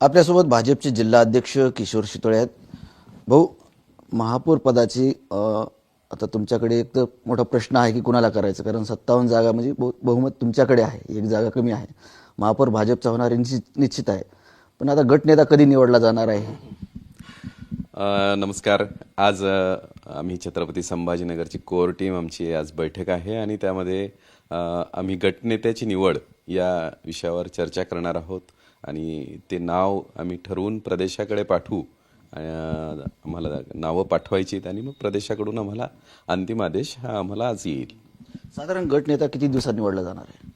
आपल्यासोबत भाजपचे जिल्हा अध्यक्ष किशोर शितोळे आहेत. भाऊ महापौर पदाची आता तुमच्याकडे एक तर मोठा प्रश्न आहे की कुणाला करायचं? कारण सत्तावन्न जागा म्हणजे बहु- बहुमत तुमच्याकडे आहे. एक जागा कमी आहे. महापौर भाजपचा होणार निश्चित निश्चित आहे. पण आता गटनेता कधी निवडला जाणार आहे? नमस्कार. आज आम्ही छत्रपती संभाजीनगरची कोर टीम आमची आज बैठक आहे आणि त्यामध्ये आम्ही गटनेत्याची निवड या विषयावर चर्चा करणार आहोत. आणि ते नाव आम्ही ठरवून प्रदेशाकडे पाठवू. आम्हाला नावं पाठवायची आणि मग प्रदेशाकडून आम्हाला अंतिम आदेश हा आम्हाला आज येईल. साधारण गटनेता किती दिवसात निवडला जाणार आहे?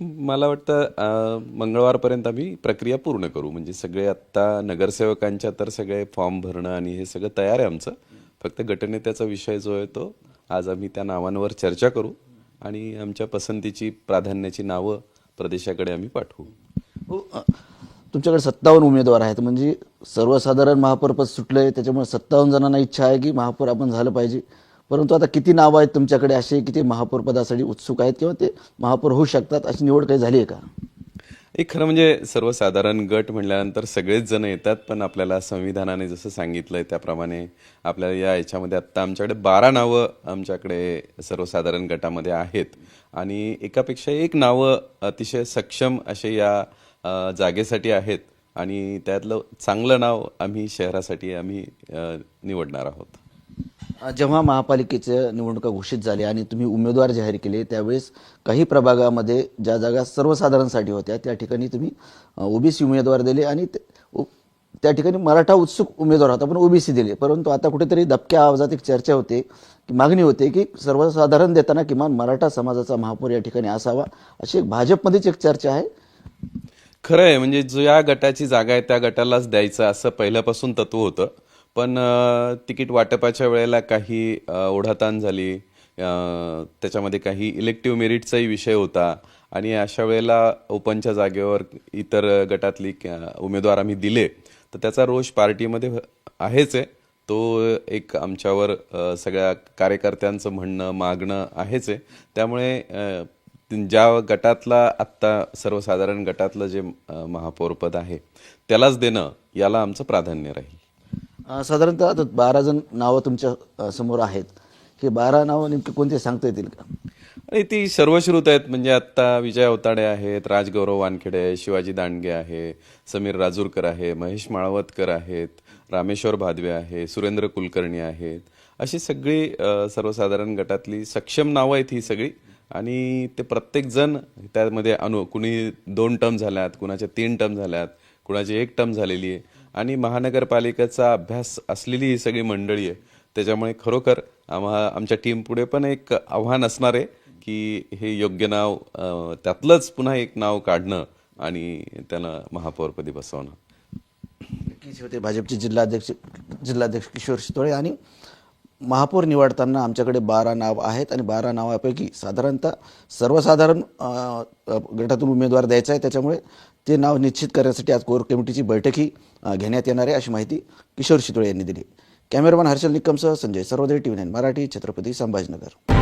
मला वाटतं मंगळवारपर्यंत आम्ही प्रक्रिया पूर्ण करू. म्हणजे सगळे आत्ता नगरसेवकांच्या तर सगळे फॉर्म भरणं आणि हे सगळं तयार आहे आमचं. फक्त गटनेत्याचा विषय जो आहे तो आज आम्ही त्या नावांवर चर्चा करू आणि आमच्या पसंतीची प्राधान्याची नावं प्रदेशाकडे आम्ही पाठवू. हो तुमच्याकडे सत्तावन्न उमेदवार आहेत. म्हणजे सर्वसाधारण महापौरपद सुटलं आहे त्याच्यामुळे सत्तावन्न जणांना इच्छा आहे की महापौर आपण झालं पाहिजे. परंतु आता किती नावं आहेत तुमच्याकडे असे की ते महापौर उत्सुक आहेत किंवा ते महापौर होऊ शकतात अशी निवड काही झाली आहे का? एक खरं म्हणजे सर्वसाधारण गट म्हटल्यानंतर सगळेच जण येतात पण आपल्याला संविधानाने जसं सांगितलं आहे त्याप्रमाणे आपल्याला या याच्यामध्ये आत्ता आमच्याकडे बारा नावं आमच्याकडे सर्वसाधारण गटामध्ये आहेत. आणि एकापेक्षा एक नावं अतिशय सक्षम असे या जागेसाठी आहेत आणि त्यातलं चांगलं नाव आम्ही शहरासाठी आम्ही निवडणार आहोत. जेव्हा महापालिकेच्या निवडणुका घोषित झाल्या आणि तुम्ही उमेदवार जाहीर केले त्यावेळेस काही प्रभागामध्ये ज्या जागा सर्वसाधारणसाठी होत्या त्या ठिकाणी तुम्ही ओबीसी उमेदवार दिले आणि ते- उ- त्या ठिकाणी मराठा उत्सुक उमेदवार होता पण ओबीसी दिले. परंतु आता कुठेतरी दबक्या आवाजात एक चर्चा होते की मागणी होते की सर्वसाधारण देताना किमान मराठा समाजाचा महापौर या ठिकाणी असावा अशी एक भाजपमध्येच एक चर्चा आहे. खरं आहे म्हणजे जो या गटाची जागा आहे त्या गटालाच द्यायचं असं पहिल्यापासून तत्व होतं. पण तिकीट वाटपाच्या वेळेला काही ओढाताण झाली. त्याच्यामध्ये काही इलेक्टिव्ह मेरिटचाही विषय होता. आणि अशा वेळेला ओपनच्या जागेवर इतर गटातली उमेदवार आम्ही दिले. तर त्याचा रोष पार्टीमध्ये आहेच आहे. तो एक आमच्यावर सगळ्या कार्यकर्त्यांचं म्हणणं मागणं आहेच आहे. त्यामुळे ज्या गटातला आत्ता सर्वसाधारण गटातलं जे महापौरपद आहे त्यालाच देणं याला आमचं प्राधान्य राहील. साधारणतः बारा जण नावं तुमच्यासमोर आहेत. हे बारा नावं नेमके कोणते सांगता येतील का? आणि ती सर्वश्रुत आहेत म्हणजे आत्ता विजय अवताडे आहेत राजगौरव वानखेडे आहे शिवाजी दांडगे आहे समीर राजूरकर आहे महेश माळवतकर आहेत रामेश्वर भादवे आहे सुरेंद्र कुलकर्णी आहेत. अशी सगळी सर्वसाधारण गटातली सक्षम नावं आहेत ही सगळी. आणि ते प्रत्येकजण त्यामध्ये अनु कुणी दोन टर्म झाल्यात कुणाच्या तीन टर्म झाल्यात कुणाची एक टर्म झालेली आहे. आणि महानगरपालिकेचा अभ्यास असलेली ही सगळी मंडळी आहे. त्याच्यामुळे खरोखर आम्हा आमच्या टीम पुढे पण एक आव्हान असणार आहे की हे योग्य नाव त्यातलंच पुन्हा एक नाव काढणं आणि त्यांना महापौरपदी बसवणं. होते. भाजपचे जिल्हाध्यक्ष जिल्हाध्यक्ष किशोर शितोळे आणि महापौर निवडताना आमच्याकडे बारा नाव आहेत आणि बारा नावापैकी साधारणतः सर्वसाधारण गटातून उमेदवार द्यायचा आहे. त्याच्यामुळे ते नाव निश्चित करण्यासाठी आज कोर कमिटीची बैठकही घेण्यात येणार आहे अशी माहिती किशोर शितोळे यांनी दिली. कॅमेरामॅन हर्षल निकमसह संजय सर्वोदय टी व्ही मराठी छत्रपती संभाजीनगर.